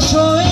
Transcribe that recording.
সয়ে